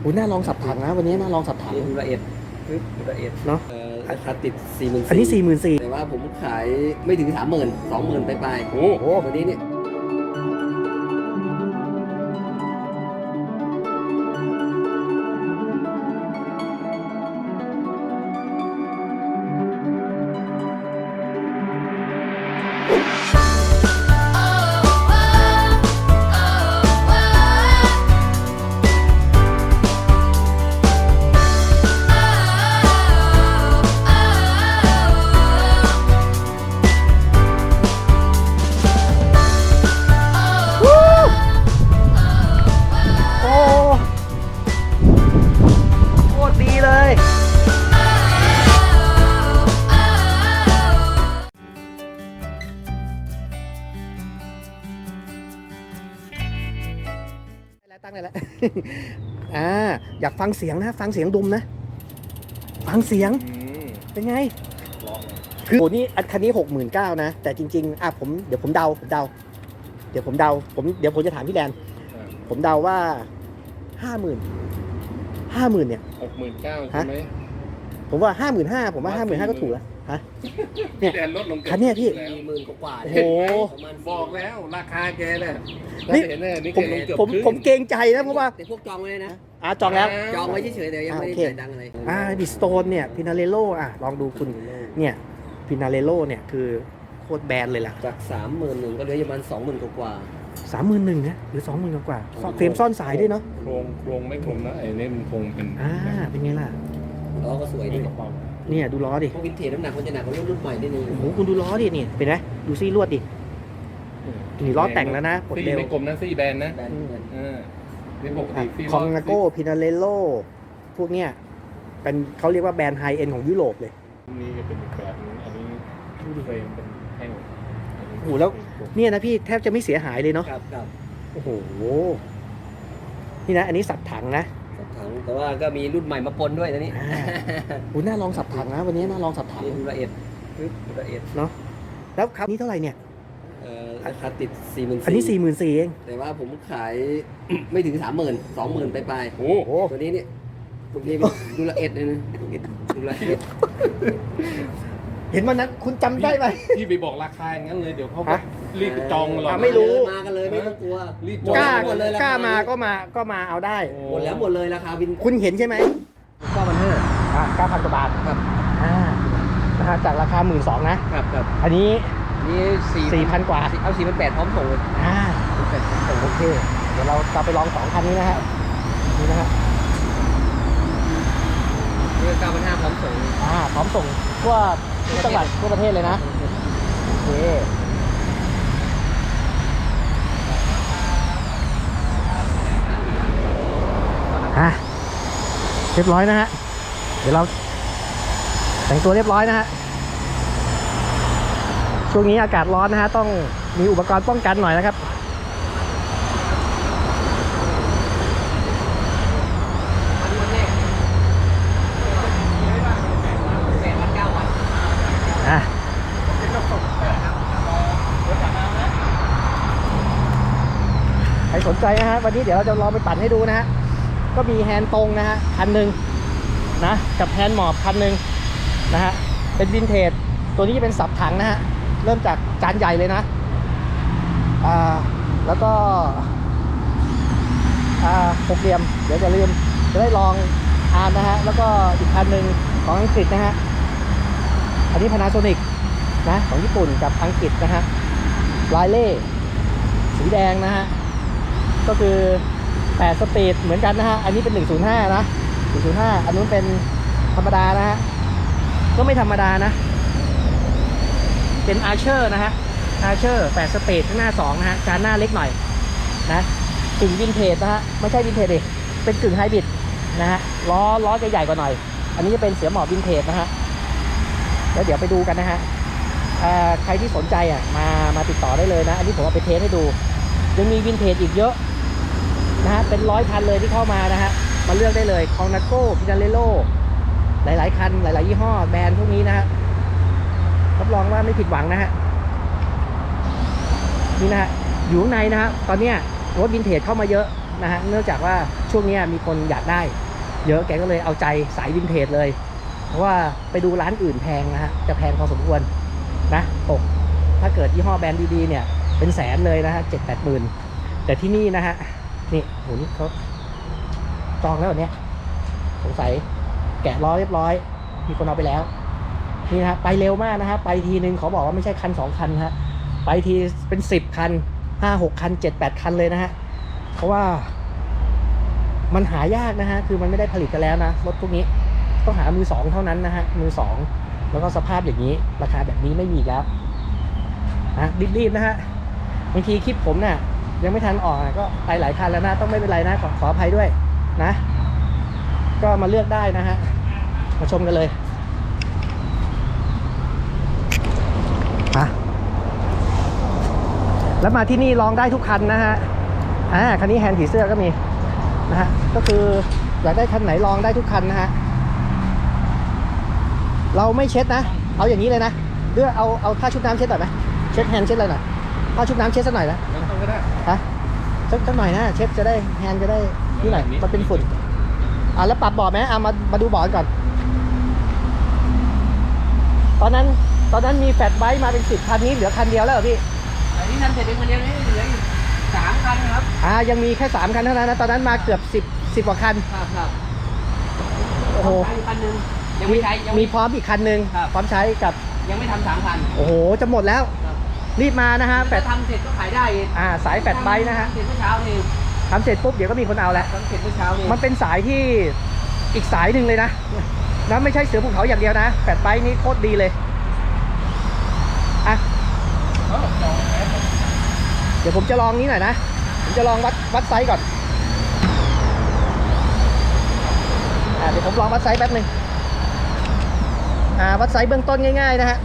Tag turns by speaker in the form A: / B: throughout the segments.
A: โอ้ยน่าลองสับถังนะ วันนี้น่าลองสับถัง
B: นี่ดูละเอียดปึ๊บดูละเอียด
A: เนาะ
B: เอ่อราคาติดสี่หมื่น
A: อันนี้สี่หมื่นสี่
B: แต่ว่าผมขายไม่ถึงสามหมื่นสองหมื่นไปปลาย
A: โอ้โห
B: ตัวนี้เนี่ย
A: อ่าอยากฟังเสียงนะ ฟังเสียงดุมนะ ฟังเสียงเป็นไง คือโอ้นี่อันคันนี้หกหมื่นเก้านะ แต่จริงๆอะผมเดี๋ยวผมเดาผมเดา เดี๋ยวผมเดา ผมเดี๋ยวผมจะถามพี่แดนผมเดาว่าห้าหมื่นห้าหมื่นเนี่ย
C: หกหมื่นเก้าใช่ไหม
A: ผมว่าห้าหมื่นห้าผมว่าห้าหมื่นห้าก็ถูกแล้ว ฮะเนี่ย
C: แดนลดลงเกิ
A: คันเนี้ยพี่
B: สี่หมื่นกว่าๆ
A: โอ้โห
B: ประมาณ
C: บอกแล้วราคาแกเนี่ย
A: นี่
C: เห็นเนี่ยนี่
A: ผม
C: แกลงเกือบ
A: ผม
C: ครึ่ง
A: ผมเกรงใจนะเพราะว่า
B: แต่พวกจองไว้เลยนะ
A: อ่าจองแล้ว
B: จองไว้เฉยๆแต่ยังไม่ได้
A: อ่าโอเค
B: จ่ายตังค์อะไร
A: อ่าดิสโตนเนี่ยพินาเลโลอะลองดูคุณเนี่ยพินาเลโลเนี่ยคือโคตรแบรนด์เลยล่ะ
B: จากสามหมื่นหนึ่งก็เหลือประมาณสองหมื่นกว่า
A: สามหมื่นหนึ่งนะหรือสองหมื่นกว่าซ่อนเฟรมซ่อนสายด้วยเนาะ
C: โครงโครงไม่กลมนะไอ้นี่มันโครงเป็น
A: อ่าเป็นไงล่ะ
B: ๆล้อก็สวย
C: มี
B: ด้วย
C: กระเป๋า
A: เนี่ยดูล้อดิ
B: พวกวินเทจน้ำหนักมันจะหนักกว่ารุ่นใหม่นิดนึง
A: โอ้โหคุณดูล้อดินี่เป็นไงดูซี่ลวดดินี่ล้อแต่งแล้วนะกด
C: ซี่
A: เร็ว
C: ไม่กลมนะซี่แบนนะ
B: แบรนด์เหมือน
C: เออนี่ปกติซี่
A: คองนาโก้พินาเลโลพวกเนี้ยเป็นเขาเรียกว่าแบรนด์ไฮเอ็นของยุโรปเลย
C: นี่ก็เป็นอีกแบบนึงอันนี้เฟรมเป็นแท่ง
A: โอ้โหแล้วเนี่ยนะพี่แทบจะไม่เสียหายเลยเนาะ
B: ครับครับ
A: โอ้โหนี่นะ อันนี้สับถังนะ
B: สับถัง แต่ว่าก็มีรุ่นใหม่มาปนด้วยนะนี่
A: อ่าโอ้น่าลองสับถังนะ วันนี้น่าลองสับถัง
B: นี่ดูละเอียดปึ๊บดูละเอียด
A: แล้วครับนี่เท่าไหร่เนี่ย
B: เอ่อราคาติดสี่หมื่น
A: อันนี้สี่หมื่นสี่เอง
B: แต่ว่าผมขาย ไม่ถึงสามหมื่นสองหมื่นไปปลาย
C: โอ้
A: โอ้
B: ๆตัวนี้เนี่ยตัวนี้เป็นดูละเอียดเลยนะดูละเอียด
A: เห็นวันนั้นคุณจำได้ไหม
C: พี่ไปบอกราคาอย่างนั้นเลยเดี๋ยวเขา
A: ฮะ
C: รีบจองเรา
A: อะไม่รู้
B: มากันเลยไม่ต้องกลัว
C: รีบ
B: ห
C: จ
B: ม
C: อง
A: กล้า
B: หมดเลย
A: กล้า
B: ราคา
A: มาก็มาก็มาเอาได้
B: หมดแล้วหมดเลยราคาวิน
A: คุณเห็นใช่ไหม
B: เก้าพันห้า
A: อ่าเก้าพันกว่าบาท
B: ครับ
A: อ่านะฮะจากราคาหมื่นสองนะ
B: ครับครับ
A: อันนี้
B: นี่สี่
A: สี่พันกว่า
B: เอาสี่พันแปดพร้อมส่งเลย
A: อ่าโอเค เดี๋ยวเราจะไปลองสองคันนี้นะฮะนี่นะฮะ
B: นี่เก้าพันห้าพร้อมส่งเลย
A: อ่าพร้อมส่งทั่วทุกจังหวัดทั่วประเทศเลยนะโอเค อะเรียบร้อยนะฮะ เดี๋ยวเราแต่งตัวเรียบร้อยนะฮะ ช่วงนี้อากาศร้อนนะฮะ ต้องมีอุปกรณ์ป้องกันหน่อยนะครับ อะใครสนใจนะฮะ วันนี้เดี๋ยวเราจะลองไปปั่นให้ดูนะฮะ ก็มีแฮนด์ตรงนะฮะคันหนึ่งนะกับแฮนด์หมอบคันหนึ่งนะฮะเป็นวินเทจตัวนี้จะเป็นสับถังนะฮะเริ่มจากจานใหญ่เลยนะอ่าแล้วก็อ่าหกเหลี่ยมเดี๋ยวจะลืมจะได้ลองทานนะฮะแล้วก็อีกคันหนึ่งของอังกฤษนะฮะอันนี้ Panasonic นะของญี่ปุ่นกับอังกฤษนะฮะลายเล่สีแดงนะฮะก็คือ 8 สปีดเหมือนกันนะฮะ อันนี้เป็น 105 นะ 105 อันนู้นเป็นธรรมดานะฮะ ก็ไม่ธรรมดานะ เป็น Archer นะฮะ Archer 8สปีดข้างหน้า 2 นะฮะจานหน้าเล็กหน่อยนะกึ่งวินเทจนะฮะ ไม่ใช่วินเทจดิเป็นกึ่งไฮบริดนะฮะ ล้อล้อจะใหญ่กว่าหน่อย อันนี้จะเป็นเสือหมอบวินเทจนะฮะ แล้วเดี๋ยวไปดูกันนะฮะใครที่สนใจอะมามาติดต่อได้เลยนะ อันนี้ผมเอาไปเทสให้ดู ยังมีวินเทจอีกเยอะ นะฮะเป็นร้อยคันเลยที่เข้ามานะฮะมาเลือกได้เลยคองนาโก้พินาเลโลหลาย ๆ คันหลาย ๆ ยี่ห้อแบรนด์พวกนี้นะฮะรับรองว่าไม่ผิดหวังนะฮะนี่นะฮะอยู่ข้างในนะฮะตอนเนี้ยรถวินเทจเข้ามาเยอะนะฮะเนื่องจากว่าช่วงนี้มีคนอยากได้ เยอะแกก็เลยเอาใจสายวินเทจเลย เพราะว่าไปดูร้านอื่นแพงนะฮะจะแพงพอสมควรนะตกถ้าเกิดยี่ห้อแบรนด์ดี ๆ เนี่ยเป็นแสนเลยนะฮะเจ็ดแปดหมื่นแต่ที่นี่นะฮะ นี่โหนี่เขาจองแล้วเนี่ยสงสัยแกะล้อเรียบร้อย มีคนเอาไปแล้ว นี่นะฮะไปเร็วมากนะฮะไปทีนึงเขาบอกว่าไม่ใช่คันสองคันฮะไปทีเป็นสิบคันห้าหกคันเจ็ดแปดคันเลยนะฮะเพราะว่า มันหายากนะฮะคือมันไม่ได้ผลิตกันแล้วนะรถพวกนี้ต้องหามือสองเท่านั้นนะฮะมือสองแล้วก็สภาพอย่างนี้ ราคาแบบนี้ไม่มีแล้วนะรีบๆนะฮะบางทีคลิปผมเนี่ย ยังไม่ทันออกก็ไปหลายคันแล้วนะต้องไม่เป็นไรนะขอขออภัยด้วยนะ ก็มาเลือกได้นะฮะมาชมกันเลยมาแล้วมาที่นี่ลองได้ทุกคันนะฮะอ่าคันนี้แฮนด์ผีเสื้อก็มีนะฮะก็คืออยากได้คันไหนลองได้ทุกคันนะฮะเราไม่เช็ดนะ เอาอย่างนี้เลยนะเลือกเอาเอาผ้าชุบน้ำเช็ดหน่อยไหมเช็ดแฮนด์เช็ดอะไรหน่อยผ้าชุบน้ำเช็ดสักหน่อยนะ
C: ก็ได้
A: ฮะสักสักหน่อยนะเช็ดจะได้แฮนด์จะได้นี่หน่อยมันเป็นฝุ่นอะแล้วปรับเบาะไหมอะมามาดูเบาะกันก่อน ตอนนั้นตอนนั้นมีแฟลตไบค์มาเป็นสิบคันนี้เหลือคันเดียวแล้วเหรอพี่
B: อันนี้ทำเสร็จเป็นคนเดียวนี่เหลืออีกสามคันครับ
A: อ่ายังมีแค่สามคันเท่านั้นนะตอนนั้นมาเกือบสิบสิบกว่าคัน
B: ครับครับ
A: โอ้โห
B: ใช้คันหนึงยังไม่ใช้ยัง
A: มี
B: ไม่
A: พร้อมอีกคันหนึ่ง
B: ครับ
A: พร้อมใช้กับ
B: ยังไม่ทำสามคัน
A: โอ้โหจะหมดแล้ว
B: ค รับ
A: รีบมานะฮะแฟ
B: แต่
A: ด
B: ทำเสร็จก็ขายได้อีก
A: อ่าสายแฟดไบค์นะฮะ
B: ทำเสร็จเมื่อเช้านี่
A: ทำเสร็จปุ๊บเดี๋ยวก็มีคนเอาแล้ว
B: ทำเสร็จเมื่อเช้านี่
A: มันเป็นสายที่อีกสายหนึ่งเลยนะนะไม่ใช่เสือภูเขาอย่างเดียวนะแฟดไบค์นี่โคตรดีเลยอะ
C: เออจองแอป
A: เดี๋ยวผมจะลองนี้หน่อยนะผมจะลองวัดวัดไซส์ก่อนอ่าเดี๋ยวผมลองวัดไซส์แป๊บหนึ่งอ่าวัดไซส์เบื้องต้นง่ายๆนะฮะ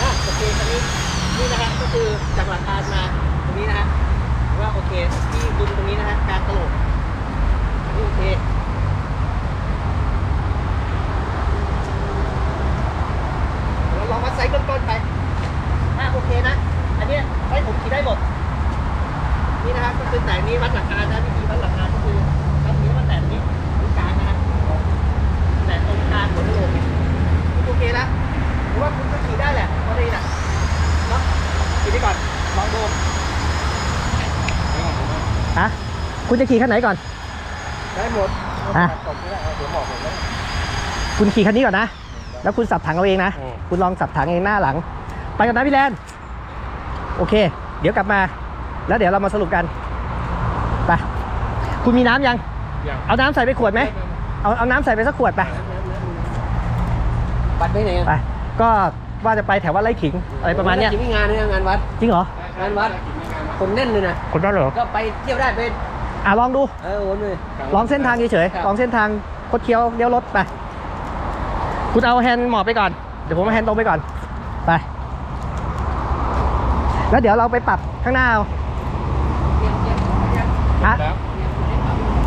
A: อะโอเคตอน นี่นะฮะก็คือจากหลักกามาตรงนี้นะฮะว่าโอเคที่ดุมตรงนี้นะฮะการตลกอันนี้โอเคเราลองวัดไซส์เบื้องต้นไปอะโอเคนะ อันนี้ยไซส์ผมขี่ได้หมด นี่นะฮะก็คือแต่นี้วัดหลักการนะวิธีวัดหลักการก็คือวัดนี้วัดแต่นี้ตรงกลางนะฮะแต่ตรงกลางหัวกระโหลกเนี่ยโอเคแล้วผมว่าคุณก็ขี่ได้แหละพอดีน่ะเนาะขี่ไปก่อนลองดู ฮะคุณจะขี่คันไหนก่อน
C: ได้หมด
A: อะ
C: ตกไม่ได้เอาเดี๋ยวบอกผมแล้ว
A: คุณขี่คันนี้ก่อนนะ แล้วคุณสับถังเอาเองนะ
C: อืม
A: คุณลองสับถังเองหน้าหลัง ไปกันนะพี่แลนโอเค เดี๋ยวกลับมา แล้วเดี๋ยวเรามาสรุปกันไปคุณมีน้ำยัง
C: อย่าง
A: เอาน้ำใส่ไปขวดไหม เอาเอาน้ำใส่ไปสักขวดไป
B: บัตรไปไหนอะ
A: ไป ก็ว่าจะไปแถววัดไร่ขิงอะไรประมาณเนี้ย
B: จริงๆงานเนี่ยงานวัด
A: จริงเหรอ
B: งานวัด คนแน่นเลยนะ
A: คนได้เหรอ
B: ก็ไปเที่ยวได้เป็น
A: อะลองดู
B: เออโอนเลย
A: ลองเส้นทางเฉย
B: ครับ
A: ๆลองเส้นทางคดเคี้ยวเลี้ยวรถไปคุณเอาแฮนด์หมอบไปก่อนเดี๋ยวผมเอาแฮนด์ตรงไปก่อนไปแล้วเดี๋ยวเราไปปรับข้างหน้าเอา
B: เตรียมเตรียมเตรียม
A: อะ
C: แล้ว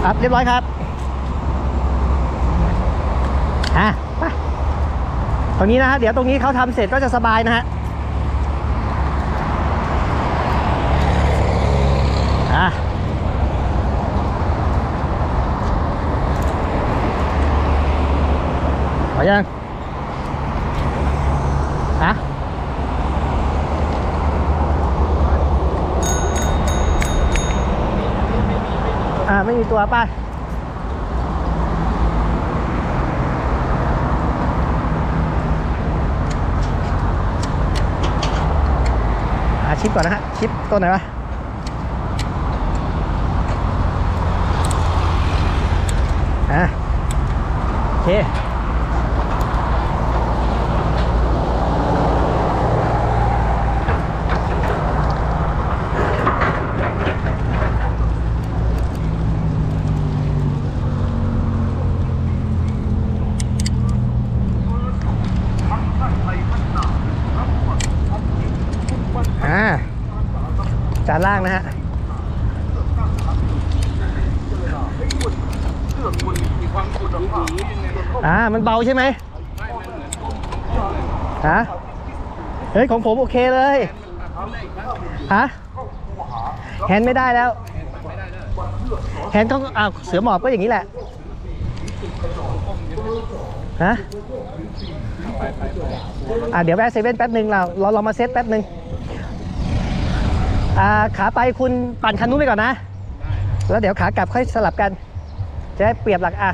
A: ครับเรียบร้อยครับอะไปตรงนี้นะฮะเดี๋ยวตรงนี้เขาทำเสร็จก็จะสบายนะฮะ อะ พอ ยังฮะอ่า ไม่มีตัวป้ายหาชิปก่อนนะฮะ ชิปตัวไหนวะอะโอเค ล่างนะฮะอ่ามันเบาใช่ไหมฮะเฮ้ยของผมโอเคเลยฮะแฮนไม่ได้แล้วแฮนต้องอ้าวเสือหมอบก็อย่างนี้แหละฮะอะเดี๋ยวแวะเซเว่นแป๊บหนึ่งเราเราเรามาเซตแป๊บหนึ่ง อ่าขาไปคุณปั่นคันนู้นไปก่อนนะ แล้วเดี๋ยวขากลับค่อยสลับกัน จะได้เปรียบหลักอะ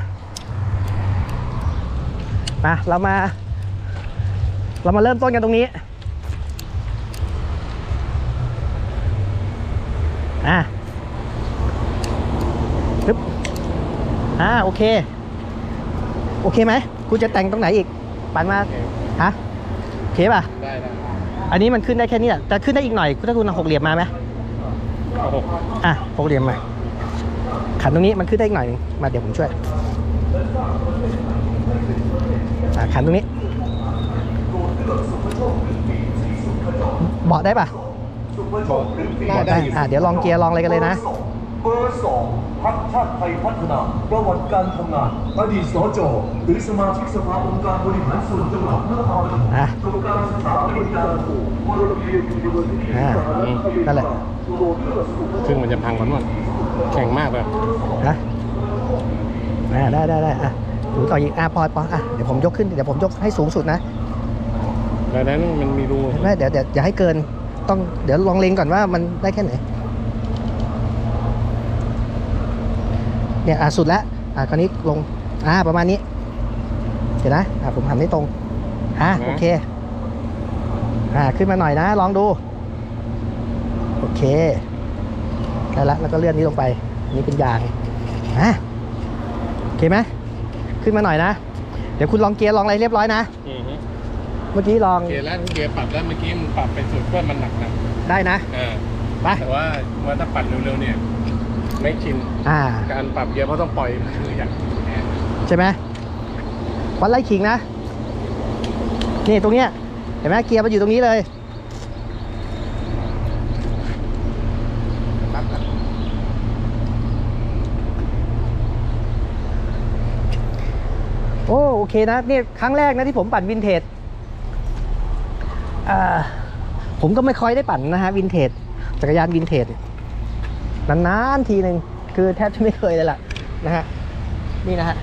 A: มาเรามา เรามาเริ่มต้นกันตรงนี้อะปึ๊บอ่าโอเค โอเคไหมคุณจะแต่งตรงไหนอีก ปั่นมาฮะโอเคป่ะ
C: ได้ได้
A: อันนี้มันขึ้นได้แค่นี้แหละแต่ขึ้นได้อีกหน่อยถ้าคุณเอาหกเหลี่ยมมาไหม
C: เอาหก
A: อะหกเหลี่ยมมา ขันตรงนี้มันขึ้นได้อีกหน่อยหนึงมาเดี๋ยวผมช่วยอะขันตรงนี้เบาะได้ป่ะ
C: ได้
A: เบาะ
C: ได้
A: ได้
C: อยู่
A: อะเดี๋ยวลองเกียร์ลองอะไรกันเลยนะ
D: เบอร์สองพักชาติไทยพัฒนาประวัติการทำงานอดีตสจหรือสมาชิกสภาองค์การบริหารส่วนจังหวัดนครปฐม
A: อะ
D: กรรมการศึกษาบริการถูกมรดกเรียนยูนิเวอร์ซิตี้
A: อ่านั่นแหละ
C: ซึ่งมันจะพังก่อนหมดแข็งมากเลย
A: นะอ่าได้ได้ได้อะหนูต่ออีกอะพอพออะเดี๋ยวผมยกขึ้นเดี๋ยวผมยกให้สูงสุดนะ
C: แล้วนั้นมันมีรู
A: ไม่เดี๋ยวเดี๋ยวอย่าให้เกินต้องเดี๋ยวลองเล็งก่อนว่ามันได้แค่ไหน เนี่ยอะสุดแล้วอะคราวนี้ลงอ่าประมาณนี้เห็นนะอะผมหันให้ตรงอะโอเคอ่าขึ้นมาหน่อยนะลองดูโอเคได้ละแล้วก็เลื่อนนี้ลงไปอันนี้เป็นยางอะโอเคไหมขึ้นมาหน่อยนะ เดี๋ยวคุณลองเกียร์ลองอะไรเรียบร้อยนะ
C: อือฮึ
A: เมื่อกี้ลอง
C: เกียร์แล้วเกียร์ปรับแล้วเมื่อกี้มันปรับไปสุดเพื่อมันหนักหนัก
A: ได้นะ
C: ๆเออ
A: ไป
C: แต่ว่าว่าถ้าปั่นเร็วๆเนี่ย ไม่ชิน
A: อ่า
C: การปรับเกียร์เพราะต้องปล่อยมืออย่างแรง
A: ใช่ไหมวัดไล่ขิงนะ นี่ตรงเนี้ยเห็นไหมเกียร์มันอยู่ตรงนี้เลยโอ้โอเคนะนี่ครั้งแรกนะที่ผมปั่นวินเทจอ่าผมก็ไม่ค่อยได้ปั่นนะฮะวินเทจจักรยานวินเทจน นานๆทีหนึ่งคือแทบจะไม่เคยเลยล่ะนะฮะนี่นะฮะ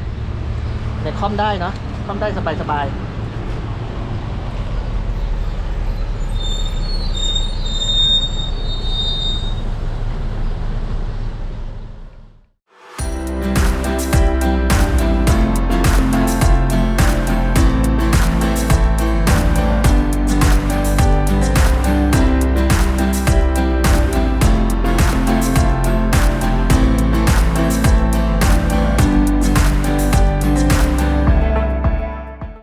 A: แต่คล่อมได้เนาะคล่อมได้สบายๆ